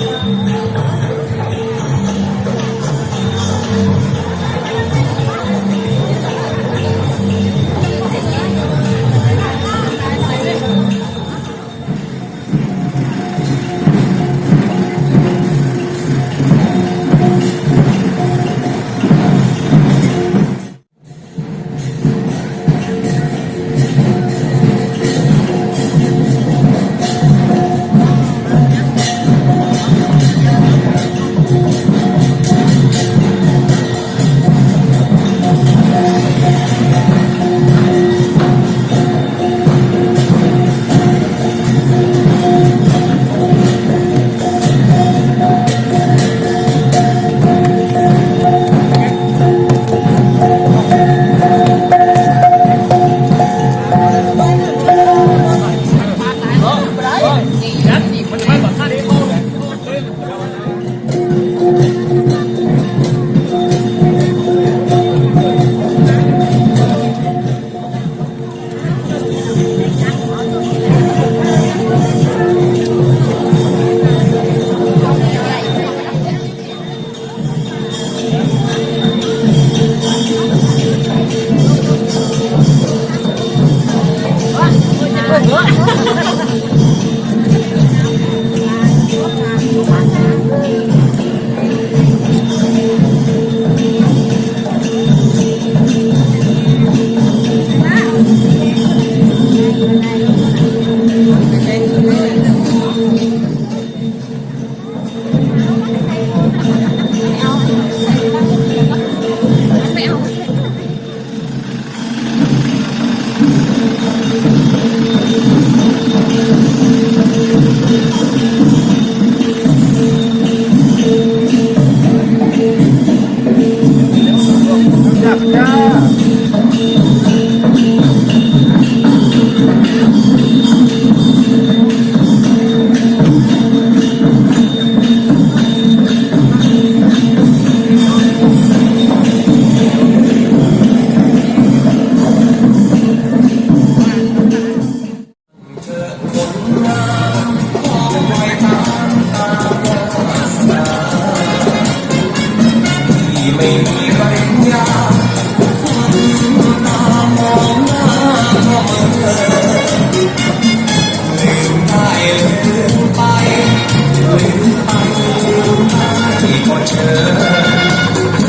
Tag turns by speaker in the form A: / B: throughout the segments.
A: Amen.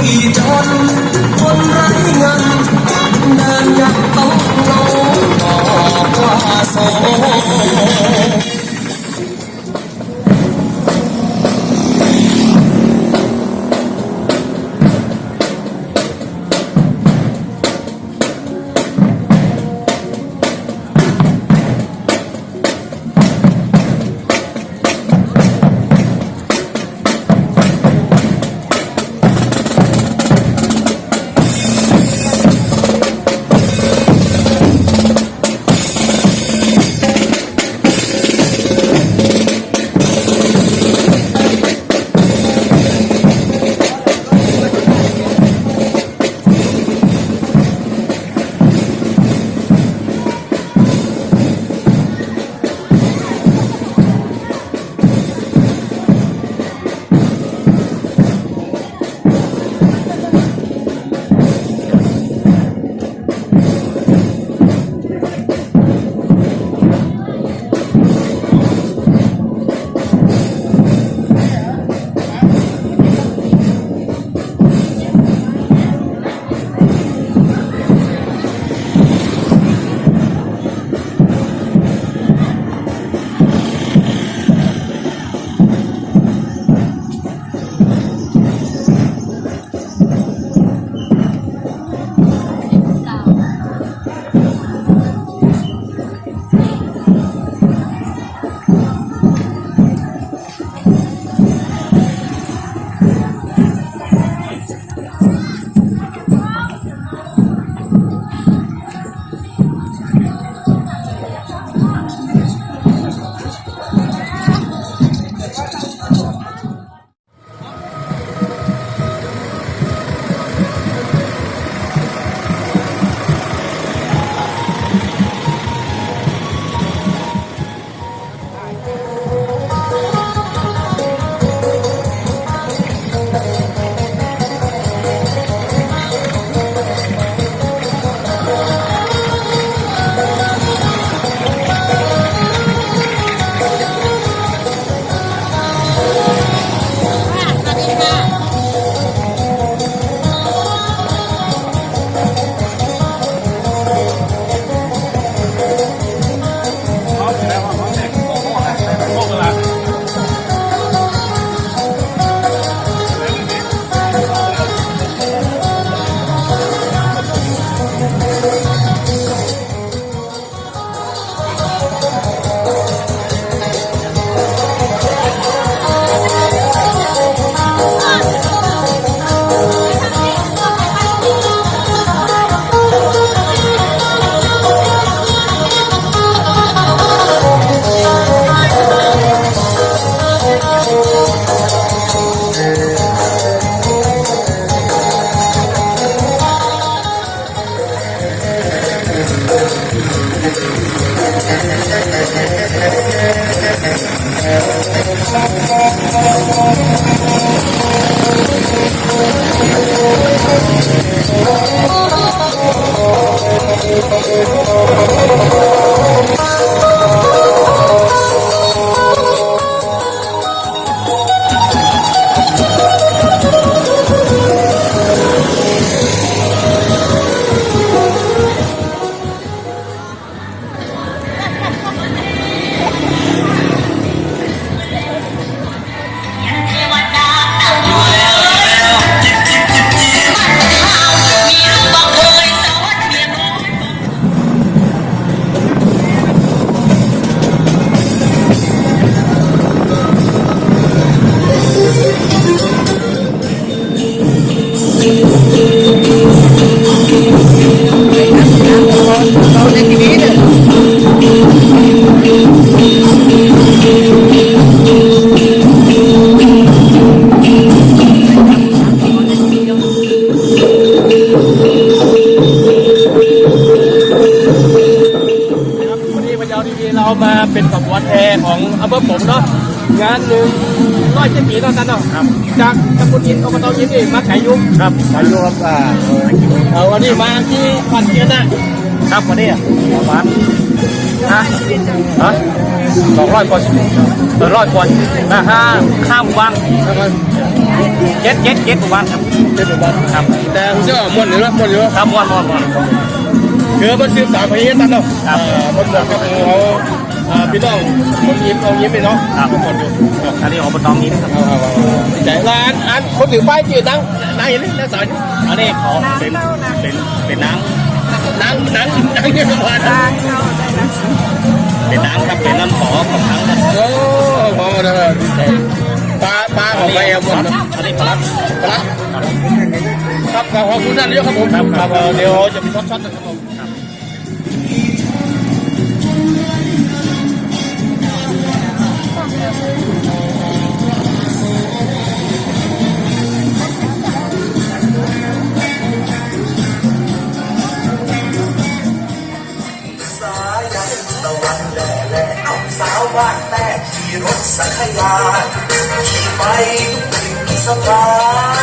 A: ที่จนคนไรเงินเดินยังต้องโลบอกว่าโส
B: งานหนึ่งร้อยเจ็ดปีตอนนั้นเนาะ
C: ครับ
B: จากตำบลอินอบตอินนี่มาขายยุง
C: ครับอายุครับอ่า
B: เอาวันนี้มาที่ปันเทียนนะครับ
C: วันนี้ประมาณฮะฮะสองร้อยกว่าสองร้อยกว่านะฮะข้ามหมู่บ้านเจ็ดเจ็ดเจ็ดหมู่บ้านครับ
B: เจ็ดหมู่บ้าน
C: ครับ
B: แต่ผมเชื่อว่าหมดหรือว่าหมดหรือว่า
C: ครับมวนมวนมวน
B: คือมันสืบสานไปเฮ็ดตันเนาะ
C: ครับ
B: อ่ามันบอกกับเขา อ่าพี่น้องคนยิ้มเอายิ้มไปเนาะ
C: ครับ
B: ทุกคนอยู่ครับ
C: อันนี้อบตนี้นะครับ
B: เอาเอาเอาเอาใจร้านอันคนถือป้ายจีนนั่งนั่งอย่างนี้นั่งสาย
C: อันนี้เขาเป็นเป็นเป็นน้
B: นั่งนั่งนั่งเนี่ยประมาณนั้นำ
C: เป็นน้ำครับเป็นน้ำขอของทั้งครับ
B: โอ้โหเด้อดีใจปลาปลาของไปเอลหมดเนาะ
C: อันนี้ปลา
B: ครับครับขอบคุณท่านนายกครับผมครับเอ่อเดี๋ยวจะมีช็อตๆนะครับผม
A: สักขยานขี่ไปทุกถิ่นสถา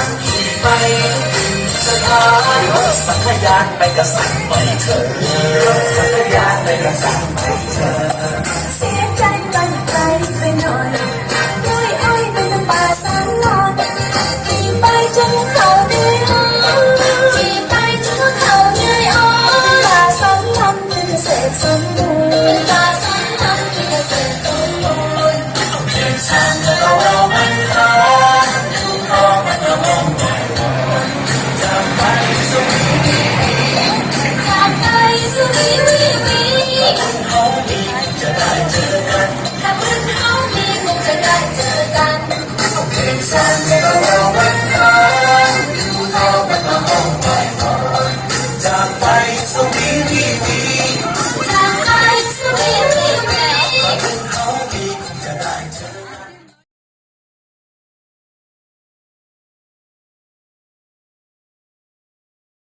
A: นขี่ไปทุกถิ่นสถานรถสักขยานไปกระสังไปเถอะรถสักขยานไปกระสังไปเถอะ
D: เสียใจ